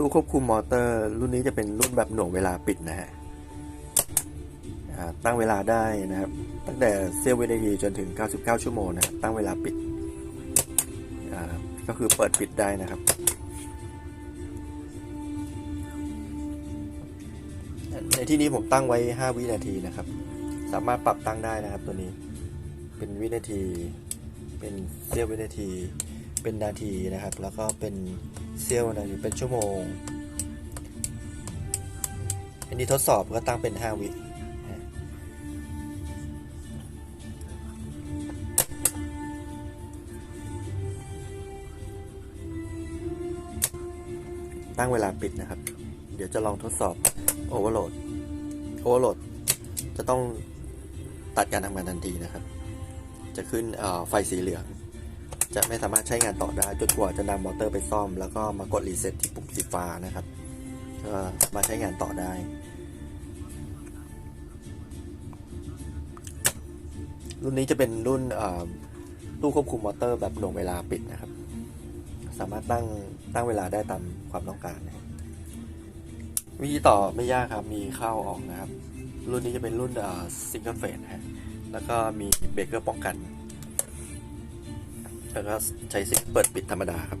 ตู้ควบคุมมอเตอร์ รุ่นนี้จะเป็นรุ่นแบบหน่วงเวลาปิดนะฮะตั้งเวลาได้นะครับ ตั้งแต่เสี้ยววินาทีจนถึง 99 ชั่วโมงนะครับตั้งเวลาปิดก็คือเปิดปิดได้นะครับในที่นี้ผมตั้งไว้ 5 วินาทีนะครับ สามารถปรับตั้งได้นะครับตัวนี้ เป็นวินาที เป็นเสี้ยววินาที เป็นนาทีนะครับ แล้วก็เป็นเสี้ยวนาทีเป็นชั่วโมง อันนี้ทดสอบก็ตั้งเป็น 5 วิตั้งเวลาปิดนะครับ เดี๋ยวจะลองทดสอบโอเวอร์โหลด โอเวอร์โหลดจะต้องตัดการทำงานทันทีนะครับ จะขึ้นไฟสีเหลือง จะไม่สามารถใช้งานต่อได้จนกว่าจะนำมอเตอร์ไปซ่อม แล้วก็มากดรีเซ็ตที่ปุ่มสีฟ้านะครับก็มาใช้งานต่อได้รุ่นนี้จะเป็นรุ่นตู้ควบคุมมอเตอร์แบบหน่วงเวลาปิดนะครับ สามารถตั้งตั้งเวลาได้ตามความต้องการนะวิธีต่อไม่ยากครับ มีเข้าออกนะครับ รุ่นนี้จะเป็นรุ่นซิงเกิลเฟสฮะแล้วก็มีเบรกเกอร์ป้องกัน แล้วก็ใช้ซิปเปิดปิดธรรมดาครับ